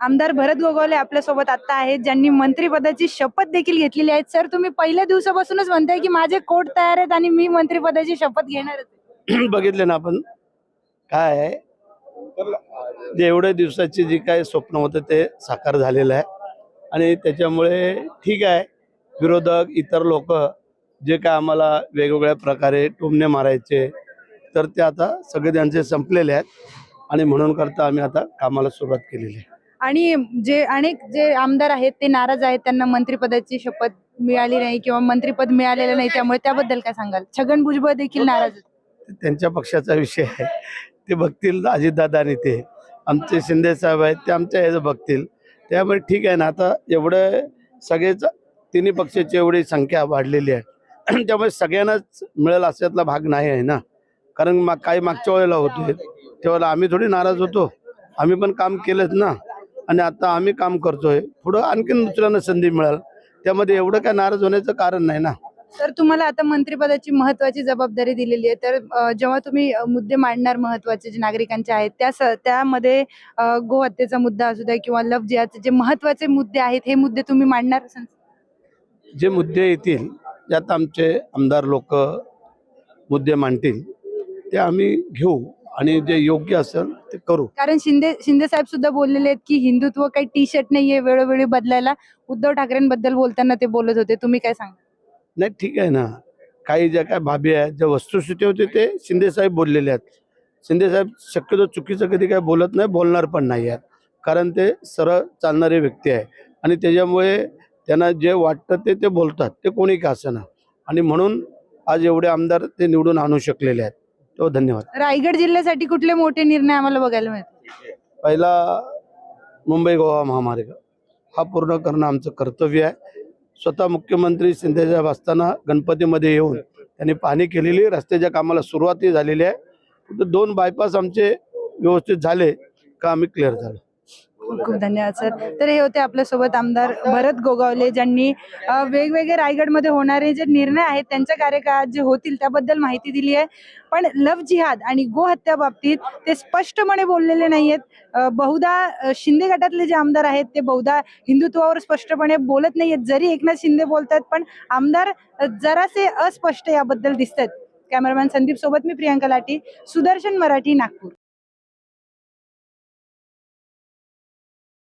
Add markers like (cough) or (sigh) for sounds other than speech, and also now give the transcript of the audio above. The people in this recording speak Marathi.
आमदार भरत गोगावले आपल्यासोबत आता आहेत ज्यांनी मंत्रीपदाची शपथ देखील घेतलेली आहे. सर तुम्ही पहिल्या दिवसापासूनच म्हणताय की माझे कोट तयार आहेत आणि मी मंत्रीपदाची शपथ घेणार बघितलं (clears throat) बघितले ना आपण. काय आहे? जे एवढ्या दिवसाची जी काय स्वप्न होतं ते साकार झालेलं आहे. आणि त्याच्यामुळे ठीक आहे. विरोधक इतर लोक जे काय आम्हाला वेगवेगळ्या प्रकारे टोमणे मारायचे तर ते आता सगळे त्यांचे संपलेले आहेत. आणि म्हणून करता आम्ही आता कामाला सुरुवात केलेली आहे. आणि जे अनेक जे आमदार आहेत ते नाराज आहेत त्यांना मंत्रिपदाची शपथ मिळाली नाही किंवा मंत्रिपद मिळालेलं नाही त्यामुळे त्याबद्दल काय सांगाल? छगन भुजबळ देखील नाराज आहेत. ते त्यांच्या पक्षाचा विषय आहे. ते बघतील अजितदादा आणि ते. आमचे शिंदे साहेब आहेत ते आमच्या ह्याचं बघतील. त्यामुळे ठीक आहे ना आता एवढं सगळेच तिन्ही पक्षाची एवढी संख्या वाढलेली आहे. (clears throat) त्यामुळे सगळ्यांनाच मिळेल अशातला भाग नाही आहे ना. कारण मा काही मागच्या वेळेला होते तेव्हा आम्ही थोडी नाराज होतो. आम्ही पण काम केलंच ना. आणि आता आम्ही काम करतोय. पुढं आणखीन दुसऱ्यांना संधी मिळेल. त्यामध्ये एवढं काय नाराज होण्याचं कारण नाही ना. तर तुम्हाला आता मंत्रिपदाची महत्वाची जबाबदारी दिलेली आहे. तर जेव्हा तुम्ही मुद्दे मांडणार महत्त्वाचे जे नागरिकांचे आहेत त्या स- त्यामध्ये गोहत्येचा मुद्दा असू द्या किंवा लव जिहादचे जे महत्त्वाचे मुद्दे आहेत हे मुद्दे तुम्ही मांडणार जे मुद्दे येतील ज्यात आमचे आमदार लोक मुद्दे मांडतील ते आम्ही घेऊ. आणि जे योग्य असेल ते करू. कारण शिंदे शिंदे साहेब सुद्धा बोललेले आहेत की हिंदुत्व काही टी शर्ट नाहीये वेळोवेळी बदलायला. उद्धव ठाकरेंबद्दल बोलताना ते बोलत होते. तुम्ही काय सांगा? नाही ठीक आहे ना. काही ज्या काय बाबी आहेत ज्या वस्तुस्थिती होते ते शिंदे साहेब बोललेले आहेत. शिंदे साहेब शक्यतो चुकीचं कधी काय बोलत नाही बोलणार पण नाही आहेत. कारण ते सरळ चालणारे व्यक्ती आहे आणि त्याच्यामुळे त्यांना जे वाटतं ते ते बोलतात. ते कोणी का ना? आणि म्हणून आज एवढे आमदार ते निवडून आणू शकलेले आहेत. तो धन्यवाद. रायगड जिल्ह्यासाठी कुठले मोठे निर्णय आम्हाला बघायला मिळतील? पहिला मुंबई गोवा महामार्ग. हा पूर्ण करणं आमचं कर्तव्य आहे. स्वतः मुख्यमंत्री शिंदेसाहेब असताना गणपतीमध्ये येऊन त्यांनी पाहणी केलेली. रस्त्याच्या कामाला सुरुवातही झालेली आहे. दोन बायपास आमचे व्यवस्थित झाले का आम्ही क्लिअर झालो. खूप खूप धन्यवाद सर. तर हे होते आपल्यासोबत आमदार भरत गोगावले ज्यांनी वेगवेगळे रायगडमध्ये होणारे जे निर्णय आहेत त्यांच्या कार्यकाळात जे होतील त्याबद्दल माहिती दिली आहे. पण लव जिहाद आणि गोहत्या बाबतीत ते स्पष्टपणे बोललेले नाहीयेत. अ, बहुधा शिंदे गटातले जे आमदार आहेत ते बहुधा हिंदुत्वावर स्पष्टपणे बोलत नाहीयेत. जरी एकनाथ शिंदे बोलतात पण आमदार जरासे अस्पष्ट याबद्दल दिसतात. कॅमेरामॅन संदीप सोबत मी प्रियांका लाटी सुदर्शन मराठी नागपूर.